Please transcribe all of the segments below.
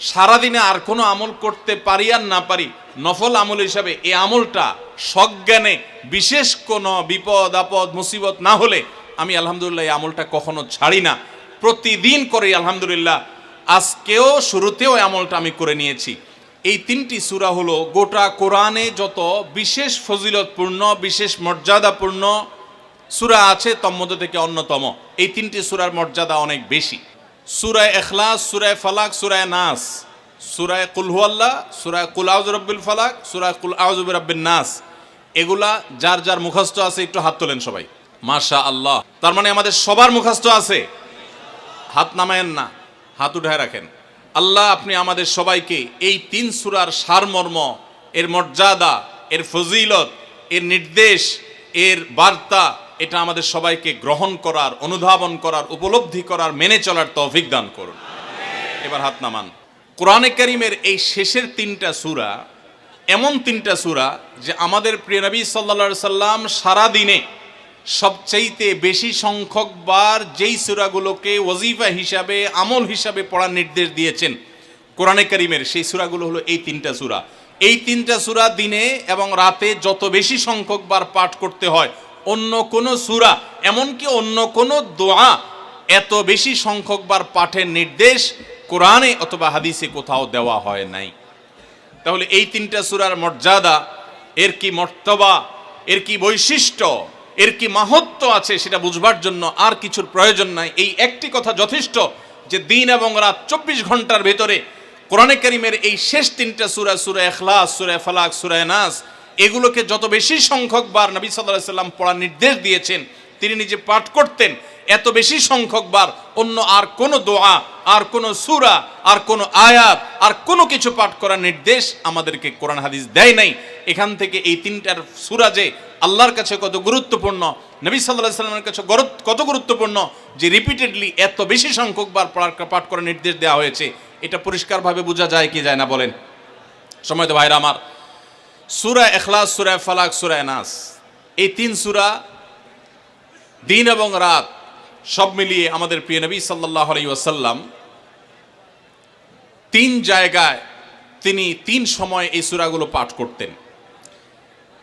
সারাদিনে আর কোনো আমল করতে পারি আর না পারি, নফল আমল হিসাবে এই আমলটা সজ্ঞানে বিশেষ কোনো বিপদ, আপদ, মুসিবত না হলে আমি আলহামদুলিল্লাহ এই আমলটা কখনো ছাড়ি না। প্রতিদিন করি আলহামদুলিল্লাহ, আজকেও শুরুতেও আমলটা আমি করে নিয়েছি। এই তিনটি সূরা হলো গোটা কোরআনে যত বিশেষ ফজিলতপূর্ণ, বিশেষ মর্যাদাপূর্ণ সূরা আছে, তন্মধ্য থেকে অন্যতম। এই তিনটি সূরার মর্যাদা অনেক বেশি। সূরায় এখলাস, সুরায় ফালাক, সূরায় নাস। সুরায় কুল হুয়াল্লাহ, সূরায় কুল আউজ রব্বিল ফালাক, সূরায় কুল আউজ রব্বিন নাস। এগুলা যার যার মুখস্থ আছে, একটু হাত তোলেন সবাই। মাশা আল্লাহ তার মানে আমাদের সবার মুখস্থ আছে। হাত নামায়েন না, হাত উঠায় রাখেন। আল্লাহ আপনি আমাদের সবাইকে এই তিন সুরার সারমর্ম, এর মর্যাদা, এর ফজিলত, এর নির্দেশ, এর বার্তা এটা আমাদের সবাইকে গ্রহণ করার, অনুধাবন করার, উপলব্ধি করার, মেনে চলার তৌফিক দান করুন। এবার হাত নামান। কোরআনে কারিমের এই শেষের তিনটা সূরা এমন তিনটা সূরা যে আমাদের প্রিয় নবী সাল্লা সাল্লাম সারাদিনে সবচাইতে বেশি সংখ্যক বার যেই সূরাগুলোকে ওজিফা হিসাবে, আমল হিসাবে পড়ার নির্দেশ দিয়েছেন কোরআনে কারিমের, সেই সূরাগুলো হলো এই তিনটা সূরা। এই তিনটা সূরা দিনে এবং রাতে যত বেশি সংখ্যক বার পাঠ করতে হয় অন্য কোনো সূরা, এমনকি অন্য কোনো দোয়া এত বেশি সংখ্যক বার পাঠের নির্দেশ কোরআনে অথবা হাদিসে কোথাও দেওয়া হয় নাই। তাহলে এই তিনটা সুরার মর্যাদা, এর কি মর্তবা, এর কি বৈশিষ্ট্য, এর কি মাহাত্ম আছে সেটা বুঝবার জন্য আর কিছুর প্রয়োজন নাই। এই একটি কথা যথেষ্ট যে দিন এবং রাত চব্বিশ ঘণ্টার ভেতরে কোরআনে কারিমের এই শেষ তিনটা সূরা সূরা এখলাস সূরা ফালাক, সূরা নাস এগুলোকে যত বেশি সংখ্যক বার নবী আলাইহি সাল্লাম পড়ার নির্দেশ দিয়েছেন, তিনি নিজে পাঠ করতেন, এত বেশি সংখ্যক বার অন্য আর কোনো দোয়া, আর কোনো সূরা, আর কোনো আয়াত, আর কোনো কিছু পাঠ করার নির্দেশ আমাদেরকে কোরআন হাদিস দেয় নাই। এখান থেকে এই তিনটার সূরা যে আল্লাহর কাছে কত গুরুত্বপূর্ণ, নবী আলাইহি সাল্লামের কাছে কত গুরুত্বপূর্ণ, যে রিপিটেডলি এত বেশি সংখ্যক বার পড়ার পাঠ করার নির্দেশ দেওয়া হয়েছে, এটা পরিষ্কারভাবে বোঝা যায় কি যায় না বলেন? সময় তো ভাইরা আমার। সূরা এখলাস সূরা ফালাক, সূরা নাস। এই তিন সূরা দিন এবং রাত সব মিলিয়ে আমাদের প্রিয় নবী সাল্লাল্লাহু আলাইহি ওয়াসাল্লাম তিন জায়গায় তিনি তিন সময় এই সূরাগুলো পাঠ করতেন।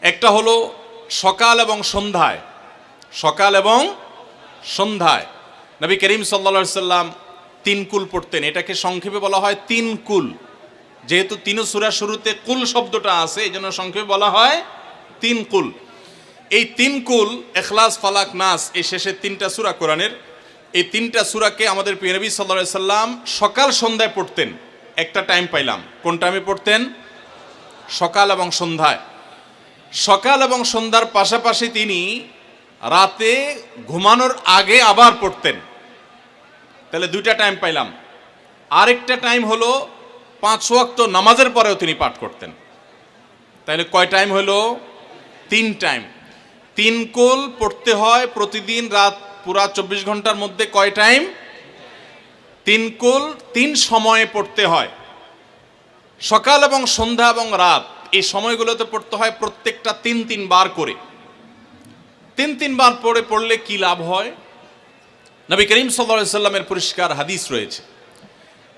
একটা হলো সকাল এবং সন্ধ্যায়। সকাল এবং সন্ধ্যায়। নবী করিম সাল্লা সাল্লাম তিন কুল পড়তেন। এটাকে সংক্ষেপে বলা হয় তিন কুল। যেহেতু তিন সুরা শুরুতে কুল শব্দটা আছে এই জন্য সংক্ষেপে বলা হয় তিন কুল। এই তিন কুল এখলাস ফালাক, নাস, এই শেষের তিনটা সুরা কোরআনের। এই তিনটা সুরাকে আমাদের প্রিয় নবী সাল্লা সাল্লাম সকাল সন্ধ্যায় পড়তেন। একটা টাইম পাইলাম। কোন টাইমে পড়তেন? সকাল এবং সন্ধ্যায়। সকাল এবং সন্ধ্যার পাশাপাশি তিনি রাতে ঘুমানোর আগে আবার পড়তেন। তাহলে দুইটা টাইম পাইলাম। আরেকটা টাইম হলো পাঁচ ওয়াক্ত নামাজের পরেও তিনি পাঠ করতেন। তাহলে কয় টাইম হলো? তিন টাইম। তিন কোল পড়তে হয় প্রতিদিন রাত পুরা চব্বিশ ঘণ্টার মধ্যে কয় টাইম? তিন কোল তিন সময়ে পড়তে হয়। সকাল এবং সন্ধ্যা এবং রাত এই সময়গুলোতে পড়তে হয় প্রত্যেকটা তিন তিন বার করে। তিন তিনবার পড়ে পড়লে কি লাভ হয়? নবী করিম সাল্লা সাল্লামের পরিষ্কার হাদিস রয়েছে।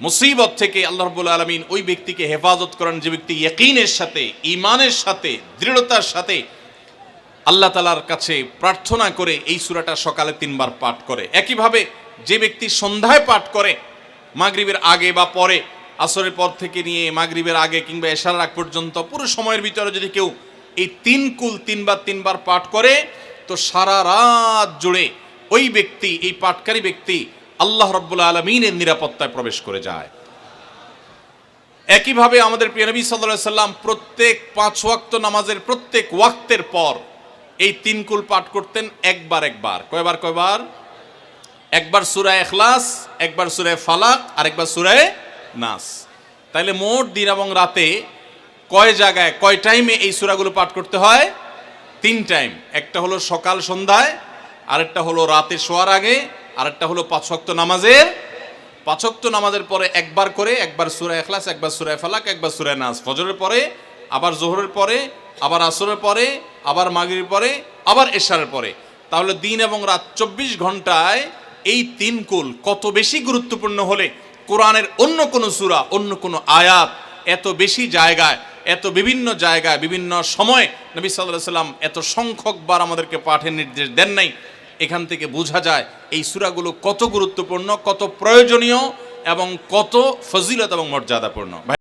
মুসিবত থেকে আল্লাহ রব্বুল আলমিন ওই ব্যক্তিকে হেফাজত করেন যে ব্যক্তি ইয়কিনের সাথে ইমানের সাথে, দৃঢ়তার সাথে আল্লাহ তালার কাছে প্রার্থনা করে এই সূরাটা সকালে তিনবার পাঠ করে। একইভাবে যে ব্যক্তি সন্ধ্যায় পাঠ করে, মাগরিবের আগে বা পরে, আসরের পর থেকে নিয়ে মাগরিবের আগে কিংবা এশার আগ পর্যন্ত, পুরো সময়ের ভিতরে যদি কেউ এই তিন কুল তিনবার তিনবার পাঠ করে, তো সারা রাত জুড়ে ওই ব্যক্তি, এই পাঠকারী ব্যক্তি আল্লাহ রব্বুল আলমিনের নিরাপত্তায় প্রবেশ করে যায়। একইভাবে আমাদের প্রিয় নবী সাল্লাল্লাহু সাল্লাম প্রত্যেক পাঁচ ওয়াক্ত নামাজের প্রত্যেক ওয়াক্তের পর এই তিন কুল পাঠ করতেন একবার একবার। কয়বার কয়বার? একবার সুরায় এখলাস একবার সুরায় ফালাক আর একবার সুরায় নাস। তাইলে মোট দিন এবং রাতে কয় জায়গায়, কয় টাইমে এই সূরাগুলো পাঠ করতে হয়? তিন টাইম। একটা হলো সকাল সন্ধ্যায়, আরেকটা হলো রাতে শোয়ার আগে আরেকটা হলো পাঁচ ওয়াক্ত নামাজের, পাঁচ ওয়াক্ত নামাজের পরে একবার করে, একবার সূরা ইখলাস, একবার সুরায় ফালাক, একবার সুরায় নাস। ফজরের পরে, আবার জোহরের পরে, আবার আসরের পরে, আবার মাগরিবের পরে, আবার এশারের পরে। তাহলে দিন এবং রাত চব্বিশ ঘন্টায় এই তিন কুল কত বেশি গুরুত্বপূর্ণ হলে কোরআনের অন্য কোনো সূরা, অন্য কোনো আয়াত এত বেশি জায়গায়, এত বিভিন্ন জায়গায়, বিভিন্ন সময় নবী সাল্লাহ সাল্লাম এত সংখ্যকবার আমাদেরকে পাঠের নির্দেশ দেন নাই। এখান থেকে বোঝা যায় এই সুরাগুলো কত গুরুত্বপূর্ণ, কত প্রয়োজনীয় এবং কত ফজিলত এবং মর্যাদাপূর্ণ।